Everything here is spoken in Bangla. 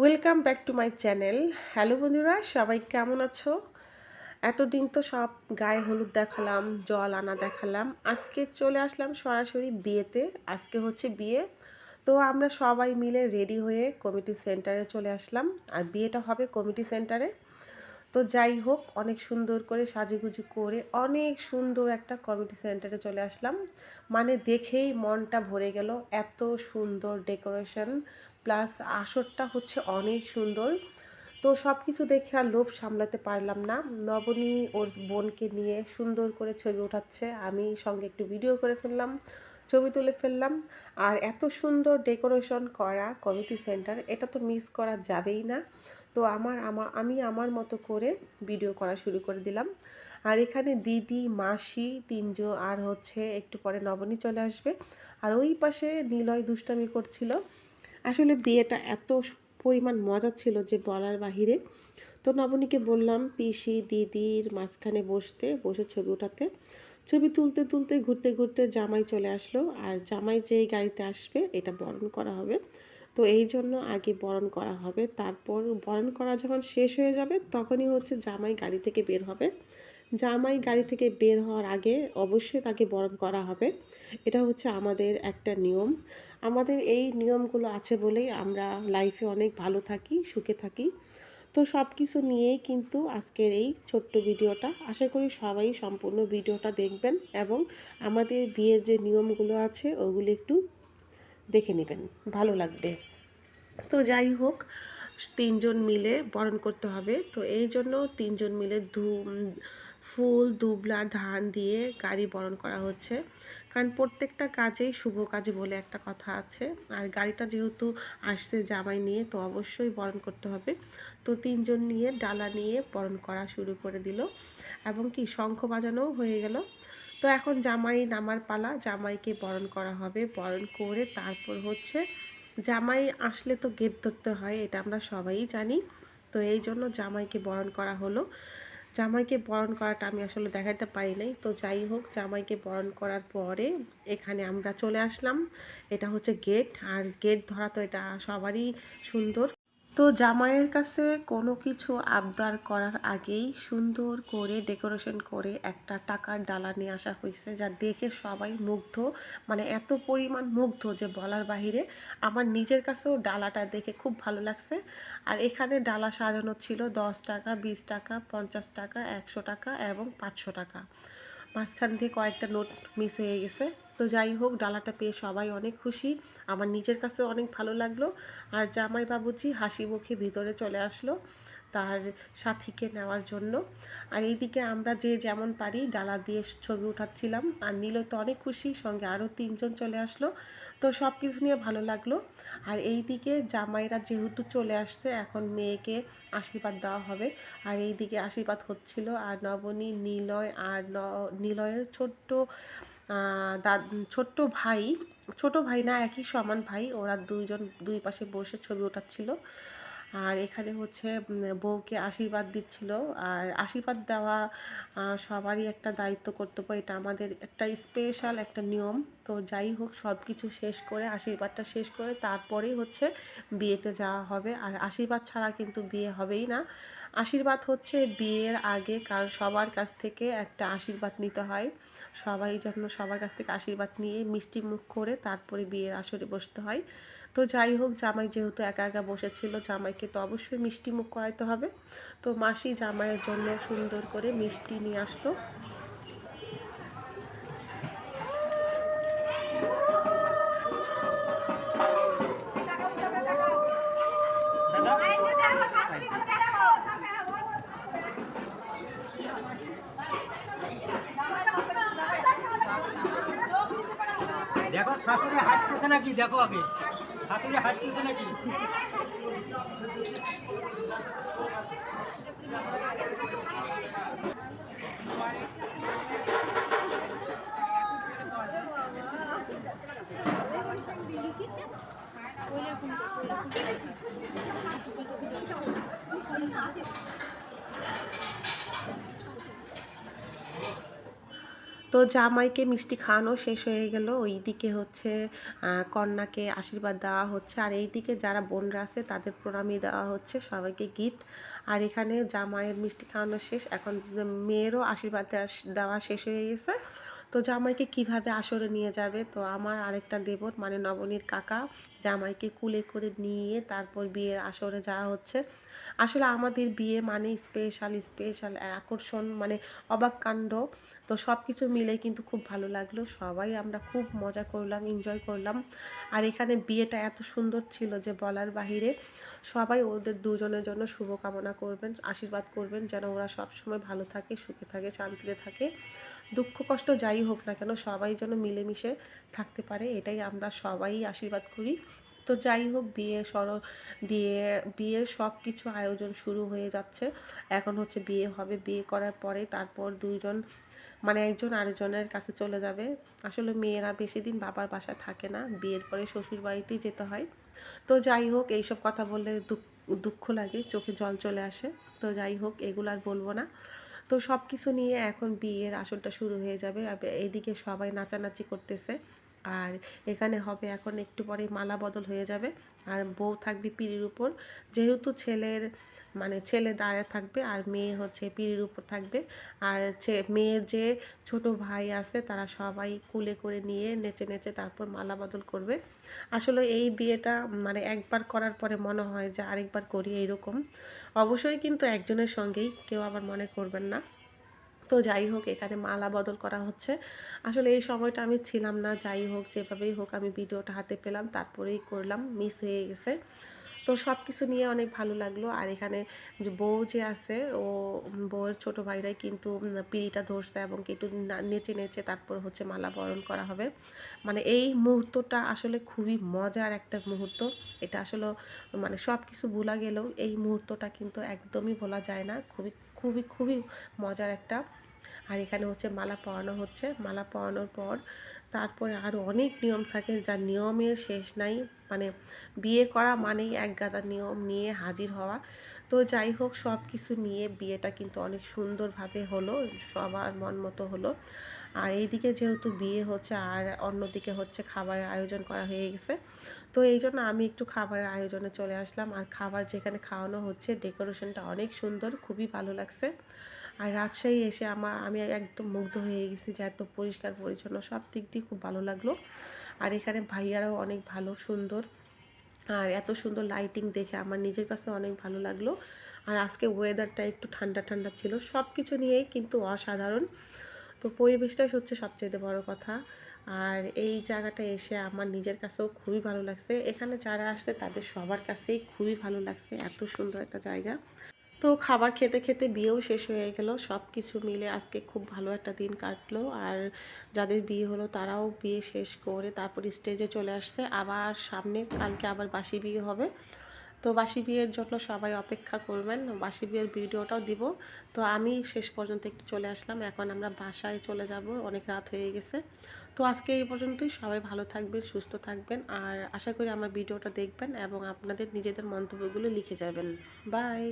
Welcome back to my channel hello বন্ধুরা, সবাই কেমন আছো? এতদিন তো সব গায়ে হলুদ দেখালাম, জল আনা দেখালাম। আজকে চলে আসলাম সরাসরি বিয়েতে, আজকে হচ্ছে বিয়ে। তো আমরা সবাই মিলে রেডি হয়ে কমিটি সেন্টারে চলে আসলাম। আর বিয়েটা হবে কমিটি সেন্টারে তো যাই হোক, অনেক সুন্দর করে সাজুগুজু করে অনেক সুন্দর একটা কমিটি সেন্টারে চলে আসলাম। মানে দেখেই মনটা ভরে গেল, এত সুন্দর ডেকোরেশন প্লাস আসরটা হচ্ছে অনেক সুন্দর। তো সব কিছু দেখে আর লোভ সামলাতে পারলাম না। নবনী ওর বোনকে নিয়ে সুন্দর করে ছবি ওঠাচ্ছে আমি সঙ্গে একটু ভিডিও করে ফেললাম, ছবি তুলে ফেললাম। আর এত সুন্দর ডেকোরেশন করা কমিটি সেন্টার এটা তো মিস করা যাবেই না। তো আমার, আমা, আমি আমার মতো করে ভিডিও করা শুরু করে দিলাম। আর এখানে দিদি, মাসি তিনজন আর হচ্ছে একটু পরে নবনী চলে আসবে। আর ওই পাশে নিলয় দুষ্টামি করছিল। আসলে বিয়েটা এত পরিমাণ মজা ছিল যে বলার বাহিরে। তো নবনীকে বললাম, পিসি, দিদির মাঝখানে বসতে, বসে ছবি ওঠাতে। ছবি তুলতে তুলতে, ঘুরতে ঘুরতে জামাই চলে আসলো। আর জামাই যেই গাড়িতে আসবে, এটা বরণ করা হবে। তো এই জন্য আগে বরণ করা হবে। তারপর বরণ করা যখন শেষ হয়ে যাবে, তখনই হচ্ছে জামাই গাড়ি থেকে বের হবে। জামাই গাড়ি থেকে বের হওয়ার আগে অবশ্যই তাকে বরণ করা হবে। এটা হচ্ছে আমাদের একটা নিয়ম। আমাদের এই নিয়মগুলো আছে বলেই আমরা লাইফে অনেক ভালো থাকি, সুখে থাকি। তো সব কিছু নিয়েই কিন্তু আজকের এই ছোট্ট ভিডিওটা। আশা করি সবাই সম্পূর্ণ ভিডিওটা দেখবেন এবং আমাদের বিয়ের যে নিয়মগুলো আছে, ওগুলো একটু দেখে নেবেন। ভালো লাগবে। তো যাই হোক, তিনজন মিলে বরণ করতে হবে। তো এই জন্য তিনজন মিলে ধু ফুল, দুবলা, ধান দিয়ে গাড়ি বরণ করা হচ্ছে। কারণ প্রত্যেকটা কাজেই শুভ কাজ বলে একটা কথা আছে। আর গাড়িটা যেহেতু আসছে জামাই নিয়ে, তো অবশ্যই বরণ করতে হবে। তো তিনজন নিয়ে ডালা নিয়ে বরণ করা শুরু করে দিল। এবং কি, শঙ্খ বাজানোও হয়ে গেল। তো এখন জামাই নামার পালা, জামাইকে বরণ করা হবে। বরণ করে তারপর হচ্ছে জামাই আসলে তো গেট ধরতে হয়, এটা আমরা সবাই জানি। তো এই জন্য জামাইকে বরণ করা হলো। জামাইকে বরণ করাটা আমি আসলে দেখাতে পারি নাই। তো যাই হোক, জামাইকে বরণ করার পরে এখানে আমরা চলে আসলাম। এটা হচ্ছে গেট আর গেট ধরা তো এটা সবারই সুন্দর। তো জামাইয়ের কাছে কোনো কিছু আবদার করার আগেই সুন্দর করে ডেকোরেশন করে একটা টাকার ডালা নিয়ে আসা হয়েছে যা দেখে সবাই মুগ্ধ মানে এত পরিমাণ মুগ্ধ যে বলার বাহিরে আমার নিজের কাছেও ডালাটা দেখে খুব ভালো লাগছে। আর এখানে ডালা সাজানো ছিল দশ টাকা, বিশ টাকা, পঞ্চাশ টাকা, একশো টাকা এবং পাঁচশো টাকা। মাঝখান দিয়ে কয়েকটা নোট মিস হয়ে গেছে। তো যাই হোক, ডালাটা পেয়ে সবাই অনেক খুশি। আমার নিজের কাছে অনেক ভালো লাগল। আর জামাই বাবুজি হাসি মুখে ভিতরে চলে আসলো তার সাথীকে নেওয়ার জন্য। আর এইদিকে আমরা যে যেমন পারি ডালা দিয়ে ছবি উঠাচ্ছিলাম। আর নীল তো অনেক খুশি, সঙ্গে আরও তিনজন চলে আসলো। তো সব কিছু নিয়ে ভালো লাগল। আর এই দিকে জামাইরা যেহেতু চলে আসছে, এখন মেয়েকে আশীর্বাদ দেওয়া হবে। আর এইদিকে আশীর্বাদ হচ্ছিল আর নবনী, নিলয় আর নিলয়ের ছোট্ট দা, ছোট্ট ভাই, ছোট ভাই না, একই সমান ভাই, ওরা দুইজন দুই পাশে বসে ছবি ওঠাচ্ছিল। আর এখানে হচ্ছে বউকে আশীর্বাদ দিচ্ছিল। আর আশীর্বাদ দেওয়া সবারই একটা দায়িত্ব কর্তব্য। এটা আমাদের একটা স্পেশাল একটা নিয়ম। তো যাই হোক সব কিছু শেষ করে, আশীর্বাদটা শেষ করে তারপরেই হচ্ছে বিয়েতে যাওয়া হবে। আর আশীর্বাদ ছাড়া কিন্তু বিয়ে হবেই না। আশীর্বাদ হচ্ছে বিয়ের আগে কারণ সবার কাছ থেকে একটা আশীর্বাদ নিতে হয়। সবাই যখন সবার কাছ থেকে আশীর্বাদ নিয়ে মিষ্টি মুখ করে তারপরে বিয়ের আসরে বসতে হয়। তো যাই হোক, জামাই যেহেতু একা একা বসেছিল, জামাইকে তো অবশ্যই মিষ্টি মুখ করাইতে হবে। তো মাসি জামাইয়ের জন্য সুন্দর করে মিষ্টি নিয়ে আসলো। দেখো, শাশুড়ি হাসতেছে নাকি? দেখো আগে। শাশুড়ি হাসতেছে নাকি? তো জামাইকে মিষ্টি খাওয়ানো শেষ হয়ে গেল। ওই দিকে হচ্ছে কন্যাকে আশীর্বাদ দেওয়া হচ্ছে। আর এই দিকে যারা বোনরা আছে, তাদের প্রণামী দেওয়া হচ্ছে, সবাইকে গিফট আর এখানে জামাইয়ের মিষ্টি খাওয়ানো শেষ। এখন মেয়েরও আশীর্বাদ দেওয়া- শেষ হয়ে গেছে। তো জামাইকে কীভাবে আসরে নিয়ে যাবে? তো আমার আরেকটা দেবর মানে নবনীর কাকা, জামাইকে কুলে করে নিয়ে তারপর বিয়ের আসরে যাওয়া হচ্ছে। আসলে আমাদের বিয়ে মানে স্পেশাল স্পেশাল আকর্ষণ মানে অবাক কাণ্ড। তো সব কিছু মিলে কিন্তু খুব ভালো লাগল। সবাই আমরা খুব মজা করলাম এনজয় করলাম। আর এখানে বিয়েটা এত সুন্দর ছিল যে বলার বাহিরে, সবাই ওদের দুজনের জন্য শুভকামনা করবেন, আশীর্বাদ করবেন যেন ওরা সবসময় ভালো থাকে, সুখে থাকে, শান্তিতে থাকে। দুঃখ, কষ্ট যাই হোক না কেন, সবাই যেন মিলেমিশে থাকতে পারে, এটাই আমরা সবাই আশীর্বাদ করি। তো যাই হোক, বিয়ে সর, বিয়ে, বিয়ের সব কিছু আয়োজন শুরু হয়ে যাচ্ছে। এখন হচ্ছে বিয়ে হবে। বিয়ে করার পরে তারপর দুইজন মানে একজন আরেকজনের কাছে চলে যাবে। আসলে মেয়েরা বেশি দিন বাবার বাসা থাকে না। বিয়ের পরে শ্বশুর বাড়িতেই যেতে হয়। তো যাই হোক, এইসব কথা বললে দুঃখ দুঃখ লাগে, চোখে জল চলে আসে। তো যাই হোক, এগুলো আর বলব না। তো সব কিছু নিয়ে এখন বিয়ের আসরটা শুরু হয়ে যাবে। এদিকে সবাই নাচানাচি করতেছে। আর এখানে হবে এখন একটু পরে মালা বদল হয়ে যাবে। আর বউ থাকবে পিড়ির উপর। যেহেতু ছেলের মানে ছেলে দাঁড়িয়ে থাকবে আর মেয়ে হচ্ছে পিড়ির উপর থাকবে। আর মেয়ের যে ছোট ভাই আছে তারা সবাই কুলে করে নিয়ে নেচে নেচে তারপর মালা বদল করবে। আসলে এই বিয়েটা মানে একবার করার পরে মনে হয় যে আরেকবার করি এইরকম। অবশ্যই কিন্তু একজনের সঙ্গেই কেউ আবার মনে করবেন না। তো যাই হোক, এখানে মালা বদল করা হচ্ছে। আসলে এই সময়টা আমি ছিলাম না, যাই হোক, যেভাবেই হোক আমি ভিডিওটা হাতে পেলাম, তারপরেই করলাম মিস হয়ে গেছে। তো সব কিছু নিয়ে অনেক ভালো লাগল। আর এখানে যে বউ যে আছে, ও বউয়ের ছোট ভাইরাই কিন্তু পিড়িটা ধরছে এবং একটু নেচে নেচে তারপর হচ্ছে মালা বরণ করা হবে। মানে এই মুহূর্তটা আসলে খুবই মজার একটা মুহূর্ত। এটা আসলে মানে সব কিছু ভোলা গেলেও এই মুহূর্তটা কিন্তু একদমই ভোলা যায় না। খুবই খুবই খুবই মজার একটা আর এখানে হচ্ছে মালা পরানো হচ্ছে। মালা পরানোর পর তারপরে আরও অনেক নিয়ম থাকে যা নিয়মের শেষ নাই। মানে বিয়ে করা মানেই এক গাদা নিয়ম নিয়ে হাজির হওয়া। তো যাই হোক সব কিছু নিয়ে বিয়েটা কিন্তু অনেক সুন্দরভাবে হলো, সবার মন মতো হলো। আর এইদিকে যেহেতু বিয়ে হচ্ছে, আর অন্যদিকে হচ্ছে খাবারের আয়োজন করা হয়ে গেছে। তো এই জন্য আমি একটু খাবারের আয়োজনে চলে আসলাম। আর খাবার যেখানে খাওয়ানো হচ্ছে, ডেকোরেশনটা অনেক সুন্দর, খুবই ভালো লাগছে। আর রাজশাহী এসে আমার, আমি একদম মুগ্ধ হয়ে গেছি যে এত পরিষ্কার পরিচ্ছন্ন, সব দিক দিয়ে খুব ভালো লাগল। আর এখানে ভাইয়ারাও অনেক ভালো, সুন্দর। আর এত সুন্দর লাইটিং দেখে আমার নিজের কাছে অনেক ভালো লাগল। আর আজকে ওয়েদারটা একটু ঠান্ডা ঠান্ডা ছিল। সব কিছু নিয়েই কিন্তু অসাধারণ। তো পরিবেশটাই হচ্ছে সবচেয়ে বড় কথা। আর এই জায়গাটা এসে আমার নিজের কাছেও খুবই ভালো লাগছে। এখানে যারা আসছে তাদের সবার কাছেই খুবই ভালো লাগছে। এত সুন্দর একটা জায়গা। তো খাবার খেতে খেতে বিয়েও শেষ হয়ে গেল। সব কিছু মিলে আজকে খুব ভালো একটা দিন কাটলো। আর যাদের বিয়ে হলো তারাও বিয়ে শেষ করে তারপর স্টেজে চলে আসছে। আবার সামনে কালকে আবার বাসি বিয়ে হবে। তো বাসি বিয়ের জন্য সবাই অপেক্ষা করবেন। বাসি বিয়ের ভিডিওটাও দিব। তো আমি শেষ পর্যন্ত একটু চলে আসলাম। এখন আমরা বাসায় চলে যাব। অনেক রাত হয়ে গেছে। তো আজকে এই পর্যন্তই। সবাই ভালো থাকবেন, সুস্থ থাকবেন। আর আশা করি আমার ভিডিওটা দেখবেন এবং আপনাদের নিজেদের মন্তব্যগুলো লিখে যাবেন। বাই